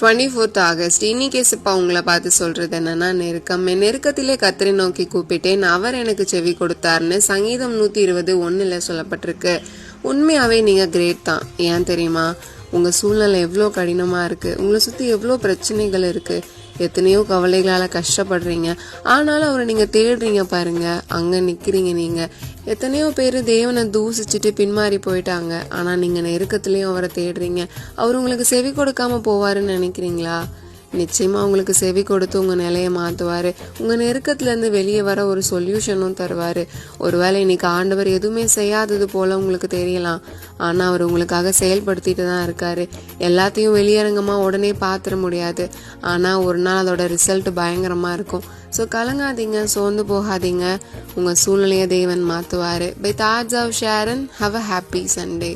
Twenty fourth August இன்னைக்கு சிப்பா உங்களை பார்த்து சொல்றது என்னன்னா நெருக்கம். என் நெருக்கத்திலே கத்திரி நோக்கி கூப்பிட்டேன். அவர் எனக்கு செவி கொடுத்தாருன்னு சங்கீதம் நூத்தி இருபது ஒண்ணுல சொல்லப்பட்டிருக்கு. உண்மையாவே நீங்க கிரேட் தான். ஏன் தெரியுமா? உங்கள் சூழ்நிலை எவ்வளோ கடினமாக இருக்குது உங்களை சுற்றி எவ்வளோ பிரச்சனைகள் இருக்குது எத்தனையோ கவலைகளால் கஷ்டப்படுறீங்க. ஆனாலும் அவரை நீங்கள் தேடுறீங்க பாருங்கள் அங்கே நிற்கிறீங்க நீங்கள் எத்தனையோ பேர் தேவனை தூசிச்சுட்டு பின்மாறி போயிட்டாங்க. ஆனால் நீங்கள் நெருக்கத்துலேயும் அவரை தேடுறீங்க. அவர் உங்களுக்கு செவி கொடுக்காம போவாருன்னு நினைக்கிறீங்களா? நிச்சயமாக உங்களுக்கு செவி கொடுத்து உங்கள் நிலையை மாற்றுவார் உங்கள் நெருக்கத்துலேருந்து வெளியே வர ஒரு சொல்யூஷனும் தருவார். ஒருவேளை இன்னைக்கு ஆண்டவர் எதுவுமே செய்யாதது போல உங்களுக்கு தெரியலாம். ஆனால் அவர் உங்களுக்காக செயல்படுத்திட்டு தான் இருக்கார். எல்லாத்தையும் வெளியரங்கமாக உடனே பார்த்துட முடியாது. ஆனால் ஒரு நாள் அதோட ரிசல்ட் பயங்கரமாக இருக்கும். ஸோ கலங்காதீங்க சோர்ந்து போகாதீங்க. உங்கள் சூழ்நிலையை தேவன் மாற்றுவார் by Taj of Sharon have a happy Sunday